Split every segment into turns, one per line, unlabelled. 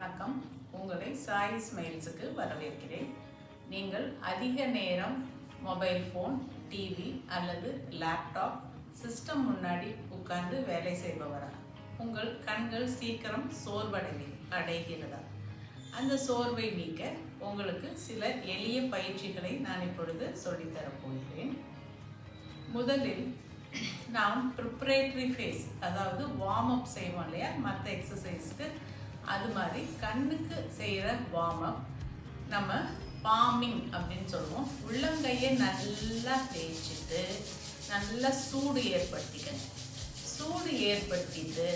வணக்கம். உங்களை சாய் ஸ்மைல்ஸுக்கு வரவேற்கிறேன். நீங்கள் அதிக நேரம் மொபைல் ஃபோன் டிவி அல்லது லேப்டாப் சிஸ்டம் முன்னாடி உட்கார்ந்து வேலை செய்பவரா? உங்கள் கண்கள் சீக்கிரம் சோர்வடை அடைகிறதா? அந்த சோர்வை நீக்க உங்களுக்கு சில எளிய பயிற்சிகளை நான் இப்பொழுது சொல்லித்தரப் போகிறேன். முதலில் நாம் ப்ரிப்ரேட்டரி ஃபேஸ் அதாவது வார்ம் அப் செய்வோம் இல்லையா? மற்ற எக்ஸசைஸ்க்கு அது மாதிரி கண்ணுக்கு செய்கிற வார்ம் அப் நம்ம பாமிங் அப்படின்னு சொல்லுவோம். உள்ளங்கையை நல்லா தேய்ச்சிட்டு நல்லா சூடு ஏற்படுத்திக்கணும். சூடு ஏற்படுத்திட்டு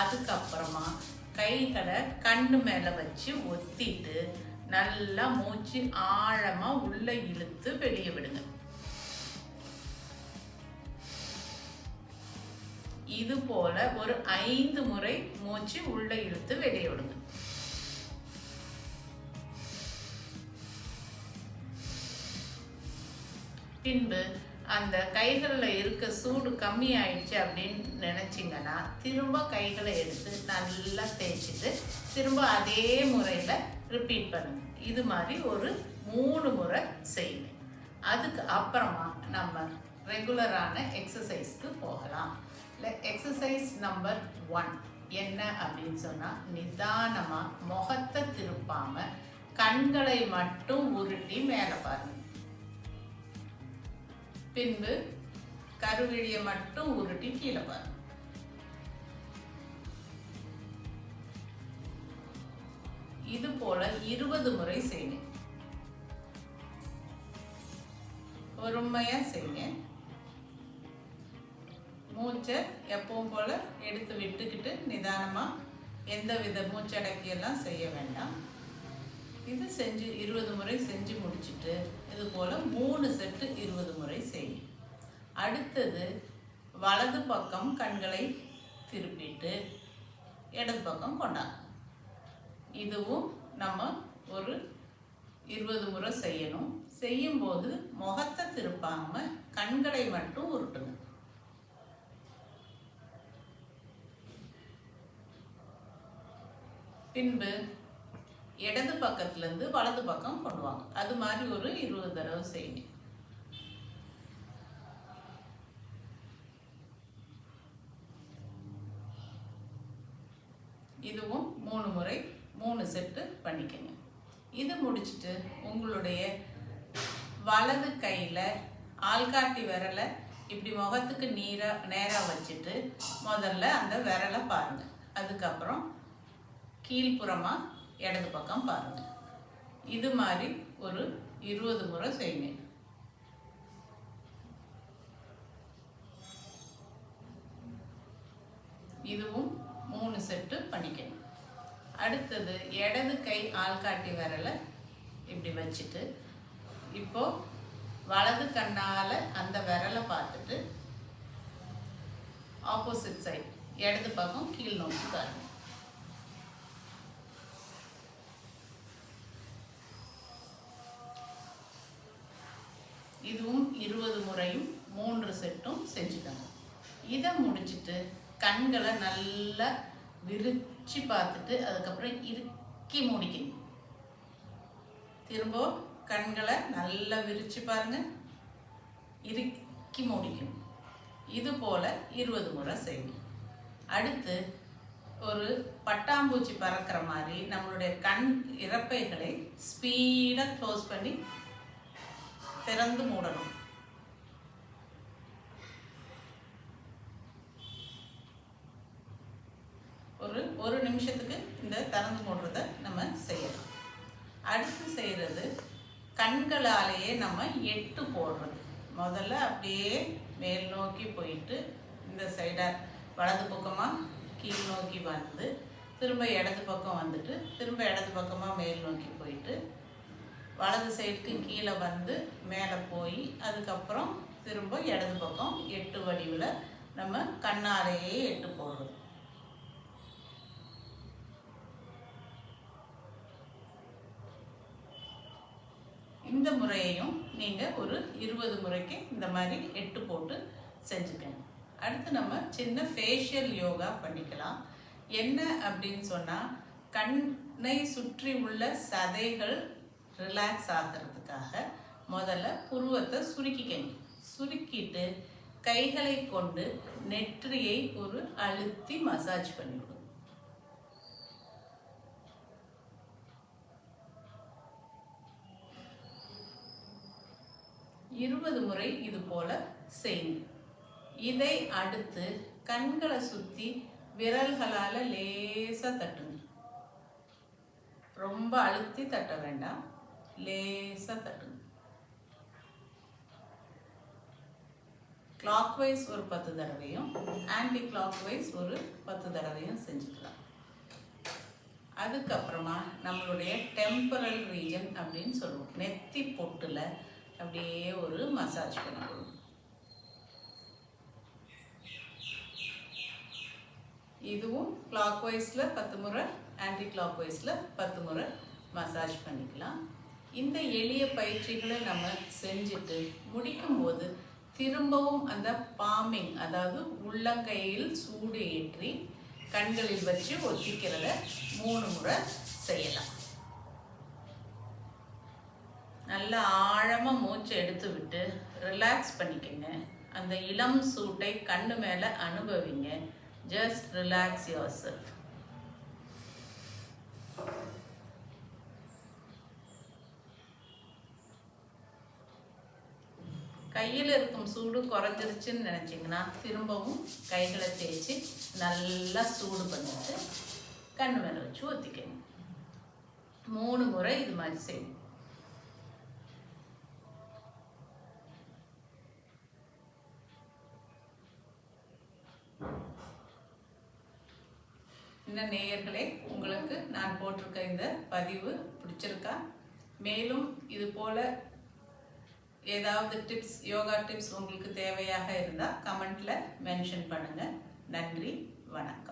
அதுக்கப்புறமா கைகளை கண்ணு மேலே வச்சு ஒத்திட்டு நல்லா மூச்சு ஆழமாக உள்ளே இழுத்து வெளியே விடுங்க. இது போல ஒரு ஐந்து முறை மூச்சு உள்ள இழுத்து வெளியே விடுங்க. பின்பு அந்த கைகளில் இருக்க சூடு கம்மி ஆயிடுச்சு அப்படின்னு நினச்சிங்கன்னா திரும்ப கைகளை எடுத்து நல்லா தேய்ச்சிட்டு திரும்ப அதே முறையில் ரிப்பீட் பண்ணுங்க. இது மாதிரி ஒரு மூணு முறை செய்யுங்க. அதுக்கு அப்புறமா நம்ம ரெகுலரான எக்ஸசைஸ்க்கு போகலாம். எக்ஸசைஸ் நம்பர் ஒன் என்ன அப்படின்னு சொன்னால் நிதானமாக முகத்தை திருப்பாமல் கண்களை மட்டும் உருட்டி மேலே பாருங்க. பின்பு கருவிழியை மட்டும் உருட்டி கீழே பாருங்க. இது போல இருபது முறை செய்யுங்க. பொறுமையா செய்யுங்க. மூச்சை எப்பவும் போல் எடுத்து விட்டுக்கிட்டு நிதானமாக எந்த வித மூச்சடக்கியெல்லாம் செய்ய வேண்டாம். இது செஞ்சு இருபது முறை செஞ்சு முடிச்சுட்டு இது போல் மூணு செட்டு இருபது முறை செய்யும் அடுத்தது வலது பக்கம் கண்களை திருப்பிட்டு இடது பக்கம் கொண்டாங்க இதுவும் நம்ம ஒரு இருபது முறை செய்யணும். செய்யும்போது முகத்தை திருப்பாமல் கண்களை மட்டும் உருட்டுங்க பின்பு இடது பக்கத்துலேருந்து வலது பக்கம் கொண்டு வாங்க. அது மாதிரி ஒரு இருபது தடவை செய்யுங்க. இதுவும் மூணு முறை மூணு செட்டு பண்ணிக்கங்க. இது முடிச்சுட்டு உங்களுடைய வலது கையில் ஆள்காட்டி விரலை இப்படி முகத்துக்கு நீராக நேராக வச்சுட்டு முதல்ல அந்த விரலை பாருங்கள் அதுக்கப்புறம் கீழ்ப்புறமாக இடது பக்கம் பாருங்கள் இது மாதிரி ஒரு இருபது முறை செய்யுங்க. இதுவும் மூணு செட்டு பண்ணிக்கணும். அடுத்தது இடது கை ஆள்காட்டி விரலை இப்படி வச்சுட்டு இப்போ வலது கண்ணால் அந்த விரலை பார்த்துட்டு ஆப்போசிட் சைட் இடது பக்கம் கீழ் நோக்கி பாருங்கள் இதுவும் இருபது முறையும் மூன்று செட்டும் செஞ்சுக்கணும். இதை முடிச்சிட்டு கண்களை நல்லா விரிச்சு பார்த்துட்டு அதுக்கப்புறம் இறுக்கி முடிக்கணும். திரும்ப கண்களை நல்லா விரிச்சு பாருங்க. இறுக்கி மூடிக்கணும். இது போல இருபது முறை செய்யணும். அடுத்து ஒரு பட்டாம்பூச்சி பறக்கிற மாதிரி நம்மளுடைய கண் இறப்பைகளை ஸ்பீடாக க்ளோஸ் பண்ணி திறந்து மூடணும். ஒரு ஒரு நிமிஷத்துக்கு இந்த திறந்து மூடுறத நம்ம செய்யலாம். அடுத்து செய்கிறது கண்களாலேயே நம்ம எட்டு போடுறது. முதல்ல அப்படியே மேல் நோக்கி போயிட்டு இந்த சைடாக வலது பக்கமாக கீழ் நோக்கி வந்து திரும்ப இடது பக்கம் வந்துட்டு திரும்ப இடது பக்கமாக மேல் நோக்கி போயிட்டு வலது சைடுக்கு கீழே வந்து மேலே போய் அதுக்கப்புறம் திரும்ப இடது பக்கம் எட்டு வடிவில் நம்ம கண்ணாலேயே எட்டு போடுறோம் இந்த முறையையும் நீங்கள் ஒரு இருபது முறைக்கு இந்த மாதிரி எட்டு போட்டு செஞ்சுக்கணும் அடுத்து நம்ம சின்ன ஃபேஷியல் யோகா பண்ணிக்கலாம். என்ன அப்படின்னு சொன்னால் கண்ணை சுற்றி உள்ள சதைகள் ரிலாக்ஸ் ஆகிறதுக்காக முதல்ல புருவத்தை சுருக்கிக்கங்க சுருக்கிட்டு கைகளை கொண்டு நெற்றியை ஒரு அழுத்தி மசாஜ் பண்ணிவிடும். இருபது முறை இது போல செய்யுங்க. இதை அடுத்து கண்களை சுத்தி விரல்களால லேசா தட்டுங்க. ரொம்ப அழுத்தி தட்ட வேண்டாம். லேசாக தட்டுங்க கிளாக்வைஸ் ஒரு பத்து தடவையும் ஆன்டி கிளாக்வைஸ் ஒரு பத்து தடவையும் செஞ்சுக்கலாம். அதுக்கப்புறமா நம்மளுடைய டெம்பரல் ரீஜன் அப்படின்னு சொல்லுவோம். நெத்தி பொட்டில் அப்படியே ஒரு மசாஜ் பண்ணுவோம் இதுவும் கிளாக்வைஸில் பத்து முறை ஆன்டி கிளாக்வைஸில் பத்து முறை மசாஜ் பண்ணிக்கலாம். இந்த எளிய பயிற்சிகளை நம்ம செஞ்சுட்டு முடிக்கும்போது திரும்பவும் அந்த பாமிங் அதாவது உள்ளங்கையில் சூடு ஏற்றி கண்களில் வச்சு ஒத்திக்கிறத மூணு முறை செய்யலாம். நல்லா ஆழமாக மூச்சை எடுத்து விட்டு ரிலாக்ஸ் பண்ணிக்கங்க. அந்த இளம் சூட்டை கண்ணு மேலே அனுபவிங்க. ஜஸ்ட் ரிலாக்ஸ் யோர் செல்ஃப் கையில் இருக்கும் சூடு குறைஞ்சிருச்சுன்னு நினச்சிங்கன்னா திரும்பவும் கைகளை தேய்ச்சி நல்லா சூடு பண்ணிட்டு கண் மேலே வச்சு ஒத்திக்கணும். மூணு முறை இது மாதிரி செய்யணும். இந்த நேயர்களே உங்களுக்கு நான் போட்டிருக்க இந்த பதிவு பிடிச்சிருக்கா? மேலும் இது போல ஏதாவது டிப்ஸ் யோகா டிப்ஸ் உங்களுக்கு தேவையாக இருந்தால் கமெண்ட்ல மென்ஷன் பண்ணுங்க. நன்றி வணக்கம்.